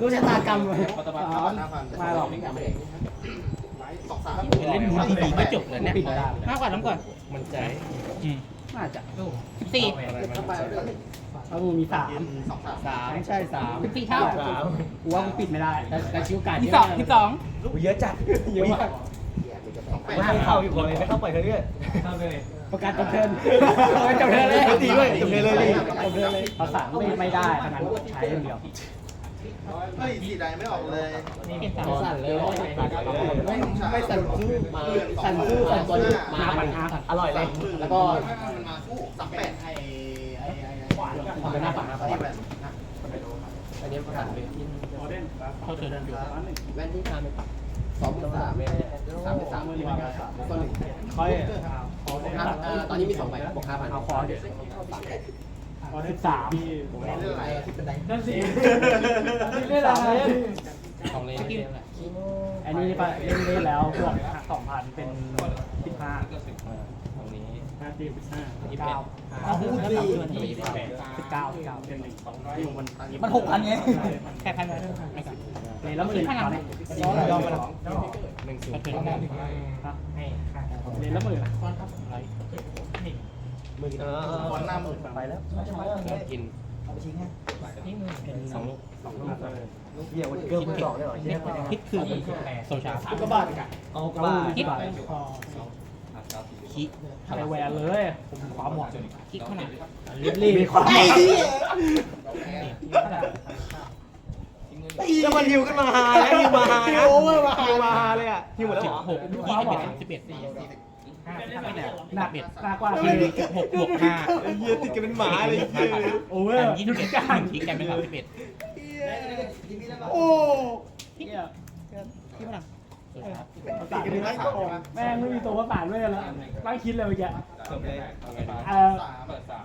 รู้ชะตากรรมเลยปัตตาบันอ๋อห้าพันมาหรอกสองสามเล่นดีๆก็จบเลยเนี่ยปิดไม่ได้มากกว่าน้ำก่อน มันใจน่าจะสี่เอากูมีสามสองสามสามใช่สามสิบสี่เท่าสามกูว่ากูปิดไม่ได้ แต่แต่ชิวการที่สองที่สองเยอะจัดเยอะมากสองแปดไม่ให้เข้าอยู่เลยไม่เข้าไปเรื่อยประกาศจบเทิร์นจบเทิร์นเลยดีด้วยจบเลยเลยดิจบเทิร์นเลยภาษาไม่ไม่ได้ขนาดใช้อย่างเดียว เฮ้ยสีใดไม่ออกเลยสั่นเลยไม่สั่นสู้สั่นสู้สั่นตัวนี้มาปัญหาอร่อยเลย แล้วก็มันมาคู่สามแปดไอ้ไอ้ไอ้ผมเป็นหน้าปัญหาไอ้แบบอันนี้ประกาศเป็นที่เขาเจอดันอยู่แว่นที่ทำเป็นสองสามสามสามก็หนึ่งค่อยตอนนี้มีสองใบบวกห้าพันเอาคอเดี๋ยว สิบสามเรื่องอะไรที่เป็นไดนั่นสิเล่นอะไรของเลยที่อันนี้ไปเล่นเล่นแล้วบวกสองพันเป็นสิบห้าตรงนี้ห้าสิบห้ายี่สิบเก้าเอาพูดดีที่สิบเก้าสิบเก้าเดือนหนึ่งมันมันหกพันไงแค่พันเลยไม่ก่อนเลยแล้วหมื่นตอนนี้ยอมไปแล้วหนึ่งศูนย์เกิดได้เลยแล้วหมื่นเออบอลหน้าหมื่นไปแล้วกินสองลูกสองลูกเหี้ยวันเกิร์ลสองได้หรอเหี้ยคิดคือโซชาสามกบาทกันเอากระบะคิดคิดอะไรแหวนเลย ผมความหมดคิดเท่าไหร่รีบมีความหมดแล้วมันฮิวขึ้นมาฮาแล้วฮิวมาฮานะฮิวมาฮาเลยอะฮิวหมดแล้วสิเหบรอหกยี่สิบเอ็ดสิบเอ็ดสี่ หนักหนักกว่าคือสิบหกบวกห้าเหี้ยติดกันเป็นหมาเลยเหี้ยโอเวอร์ยี่สิบเอ็ดหนึ่งกันเป็นสามสิบเอ็ดโอ้ที่ที่พลังติดกันเป็นไม้กองแม่งไม่มีตัวประสานด้วยแล้วตั้งคิดเลยเมื่อกี้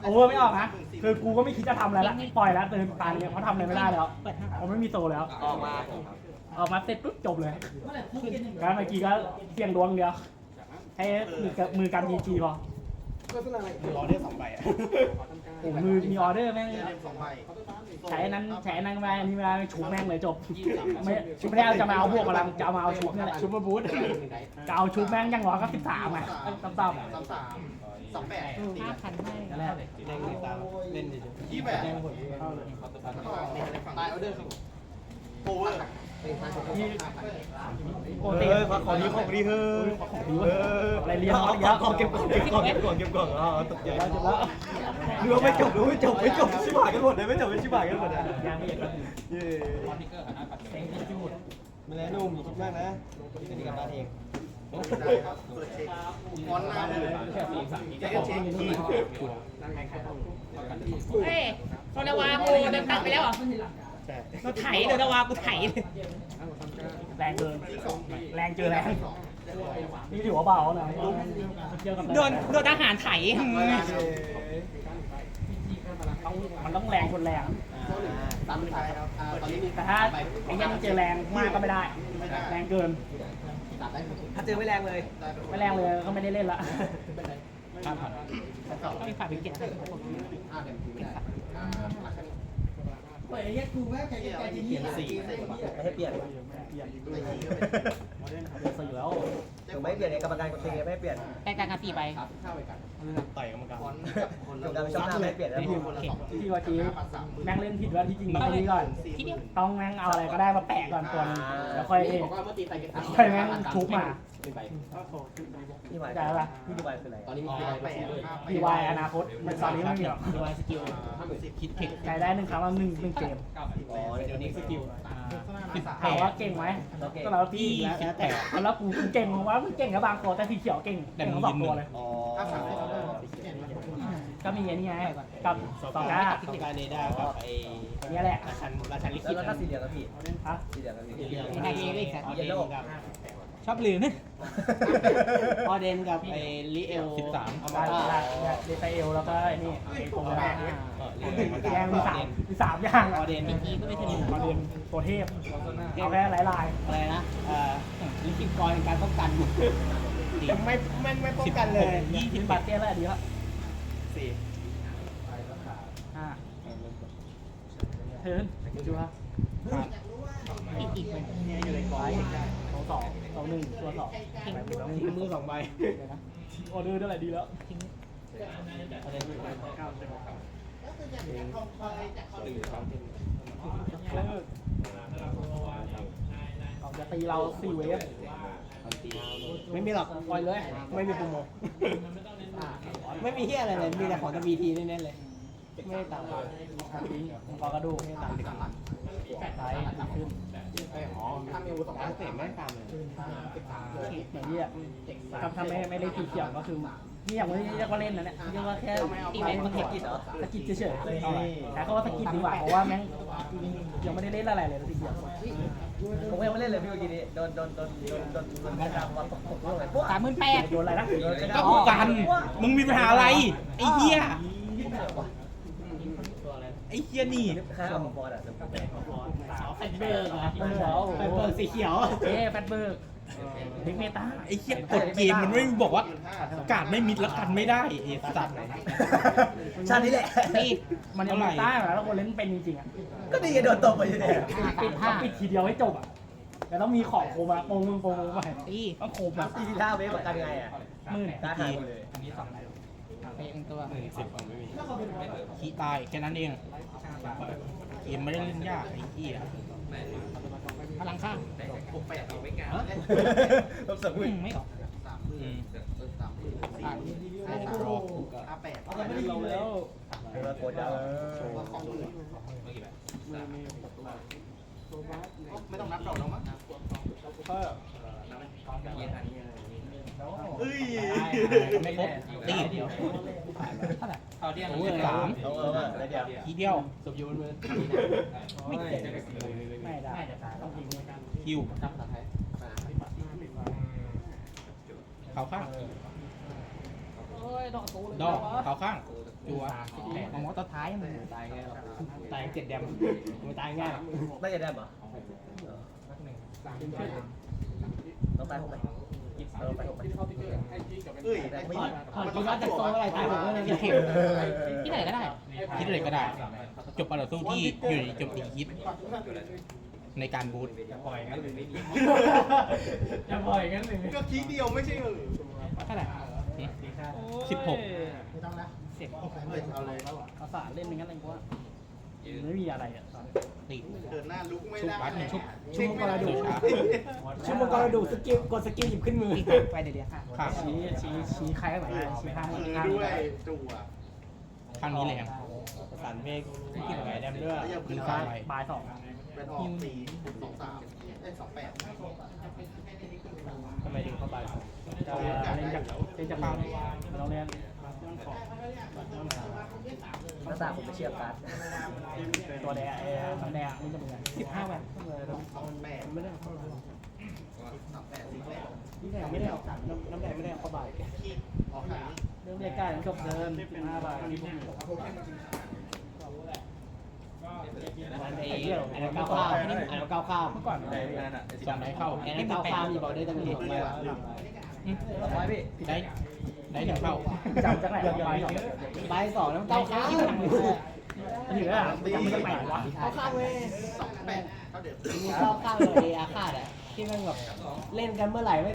โอเวอร์ไม่ออกนะคือกูก็ไม่คิดจะทำอะไรละปล่อยแล้วเตือนตาเนี่ยเพราะทำอะไรไม่ได้แล้วเขาไม่มีโตแล้วออกมาออกมาเสร็จปุ๊บจบเลยการเมื่อกี้ก็เสี่ยงดวงเดียว ให้มือกับมือกันทีจีพอรอได้สองใบอะโอ้มือมีออเดอร์แม่งสองใบใช้อันนั้นใช้อันนั้นมาอันนี้มาชุบแม่งเลยจบไม่ไม่ได้จะมาเอาพวกกำลังจะเอามาเอาชุบนี่แหละชุบมาบูทจะเอาชุบแม่งยังร้อยก็สิบสามอะต่ำสามสามสามแปดห้าพันให้ๆนั่นแหละเล่นตามเล่นดิยี่แปดตายออเดอร์ครับโอเวอร์ โอเอเตอของดีของดีเฮ้ยอะไรเลี้ยงขอเก็บก่อนเก็บก่อนเก็บก่อนเก็บก่อนอ๋อตกใจแล้วจบแล้วดูว่าไม่จบดูไม่จบไม่จบชิบหายกันหมดเลยไม่จบไม่ชิบหายกันหมดเลยยังไม่เห็นก็เย้มาแล้วนุ่มคิดมากนะที่จะดีกับบ้านเองได้ครับเปิดเช็คบอลหน้าหมื่นเช็คเช็คที่เฮ้ยโดนาวากูเดินตังไปแล้วเหรอ ใช่เราไถโดนวากูไถแรงเกินแรงเจอแรงนี่ถือว่าเบานะเทียบกับโดนโดนทหารไถต้องมันต้องแรงคนแรงตามท้ายครับตอนนี้มีแต่ถ้าไอ้ยังเจอแรงมากก็ไม่ได้ แรงเกินตัดได้ถ้าเจอไม่แรงเลย ไม่แรงเลยก็ไม่ได้เล่นละห้าพันก็มีฝากเป็นเกียรติ ห้าเดือนได้อ่าเปลี่ยนสีไม่ให้เปลี่ยนสื่อแล้วถึงไม่เปลี่ยนกรรมการกดเทไม่ให้เปลี่ยนแตกต่างกันสี่ใบครับเข้าไปกันต่อยกรรมการบอลกับคนกรรมการชอบหน้าไม่ให้เปลี่ยนแล้วคนละสองที่ว่าจีแม่งเล่นผิดว่าที่จริงมันนี้ก่อนที่เดียวต้องแม่งเอาอะไรก็ได้มาแปะก่อนตัวนึงแล้วค่อยบอกว่าเมื่อตีไปกันค่อยแม่งทุบมา ที่หมายได้ปะที่ดูหมายคืออะไรตอนนี้มีกี่ใบแปดพีวายอนาคตมันตอนนี้ไม่มีหรอกดูวายสกิลคิดเทคใช้ได้หนึ่งครั้งละหนึ่งหนึ่งเกมอ๋อเดี๋ยวนี้สกิลถามว่าเก่งไหมก็แล้วพี่แล้วแต่แล้วกูเก่งว่ามึงเก่งกับบางตัวแต่สีเขียวเก่งเก่งทั้งสองตัวเลย อ๋อก็มีอันนี้ไงกับสองก้าต้องการเนด้ากับไอ้อันนี้แหละราชันราชันลิขิตแล้วถ้าสีเหลืองครับพี่ฮะสีเหลืองครับพี่ไงเองเลยครับเยลโล่ ชอบลืมนะออเดนกับไอ้ลิเอลสิบสามเอาได้มาได้เดซเอลแล้วก็ไอ้นี่ไอ้ตรงนั้นแกงมีสามอมีสามอย่างอเดนอีก็ไม่ถึงมาเรียนตัวเทพเอาแค่หลายลายอะไรนะเอ่อลิขิตกรในการป้องกันไม่ ไม่ไม่ป้องกันเลยยี่สิบบาทเตี้ยแล้วดีแล้วสี่อ่าเทิร์นดูค รับอีกหนึ่งเนี่ยอยู่ในกองสองสองสองหนึ่งตัวสองแบบเป็นต้องทิ้งมือสองใบออเดอร์เท่าไหร่ดีแล้วทิ้งเขาจะตีเราสี่เวฟไม่มีหรอกปล่อยเลย ไม่มีโปรโมไม่มีเฮียอะไรเลย มีแต่ของจะบีทีแน่ๆเลย ไม่ได้ตามทิ้งมังกรกระดูกไม่ได้ตามติดกันไซส์ขึ้น อถ้ามีอาวุธสองพันเศษไม่ตามเลยอย่างนี้อะถ้าถ้าไม่ไม่ได้สีเขียวก็คือนี่อย่างนี้เรียกว่าเล่นนะเนี่ยเรียกว่าแค่ตีแบงค์มันเทกิจเหรอสกิดเฉยๆแต่เขาว่าสกิดดีกว่าเพราะว่าแม่งยังไม่ได้เล่นอะไรเลยสีเขียวผมยังไม่เล่นเลยพี่เมื่อกี้นี้โดนโดนโดนโดนโดนโดนกระดาษมาตกตกลกเลยสามหมื่นแปดโดนอะไรนะก็คู่กันมึงมีปัญหาอะไรไอ้เหี้ยไอ้เหี้ยนี่ค่าของบอลอะจะพูดไป แฟนเบิร์กอะแฟนเบิร์กไปเปิดสีเขียวเอ๊แฟนเบิร์กเด็กเมตาไอ้เหี้ยกดเกมมันไม่บอกว่าการไม่มิดแล้วกันไม่ได้ไอ้สัตว์ชาตินี้แหละ นี่มันยังมีต้าแล้วคนเล่นเป็นจริงๆอะก็ดีไงโดนตบไปอยู่เนี่ยปิดต้องปิดทีเดียวให้จบอะแต่ต้องมีของโคมาโปงมึงโปงมึงไปตีต้องโคมแบบตีท่าเวฟประกันไงอะหมื่นตาหายหมดเลยไปเองตัวขี้ตายแค่นั้นเอง เกมไม่ได้เล่นยากไอ้เหี้ยพลังข้างลบสองหอืมื่นมไม่ออกอืมอะรอไม่ได้ยินแล้วเออโคตรดาวไม่ต้องนับดอกแล้วมั้งเฮ้ยไม่ครบตีเท่าไหร่ โอ้ยสามเอาเออมาแล้วเดี๋ยวทีเดียวสมยูนมือไม่ได้ไม่ได้ต้องยิงในการคิวทำภาษาไทยเขาข้างโอ้ยดอกตูดอกเขาข้างจัวมองว่าตัวท้ายมันตายไงหรอตายเจ็ดแดมไม่ตายง่ายหรอกไม่จะได้เหรอต้องไป ไปเราไปไปเอ้ยไม่ถอนกินว่าจะโซ่อะไรตายผมก็เลยคิดเข็มที่ไหนก็ได้ คิดอะไรก็ได้ จบการต่อสู้ที่อยู่ในจมตีคิด ในการบูทปล่อยงั้นเลยจะปล่อยงั้นเลยก็ทีเดียวไม่ใช่หรือเท่าไหร่สิบหกเสร็จเอาเลยภาษาเล่นอย่างนั้นเลยเพราะว่าไม่มีอะไรอะ ตีเดินหน้าลุกไม่ชุบได้บัสหนึ่งชุบชุ่มกระดูกช้าชุ่มกระดูกสกิลกดสกิลหยิบขึ้นมือตีไปเดี๋ยวเดี๋ยวค่ะข้างชี้ชี้ชี้ใครก็ไหนชี้ข้างมือข้างด้วยจั่วข้างนี้แรงสันเมฆกินอะไรแดมด้วยแล้วยังมืขึ้นอซ้าซ้ายยบายสองเป็นออกสี่สองสามเอ้สองแปดทำไมถึงเข้าไปจะเล่นจากเล่นจากเราเราเล่น หน้าตาผมไม่เชื่อการ์ดตัวแดงไอ้แดงนี่จะเป็นไงสิบห้าวันสองแปดไม่ได้สามแปดสี่นี่แดงไม่ได้ออกน้ำแดงไม่ได้ออกขนาดนี้เรื่องเรียกกล้จบเดินห้าบาทนี่พวกไอ้เหี้ยไอ้น้ำก้าวข้ามไอ้น้ก้าวข้ามเมื่อก่อนอะไรสองไหนเข้าไอ้น้ก้าวข้ามมีบอกได้ตั้งหนึ่งใบอืมสอง ร้อยพี่ได้ได้หนึ่งเข้าจำจากไหนใบสองใบสองน้ำก้าวข้ามถือว่าจำมาจากไหนวะก้าวข้ามเว้ยสองแปดเท่าเดิมมีก้าวข้ามเลยอาฆาตอะที่มันแบบเล่นกันเมื่อไหร่ไม่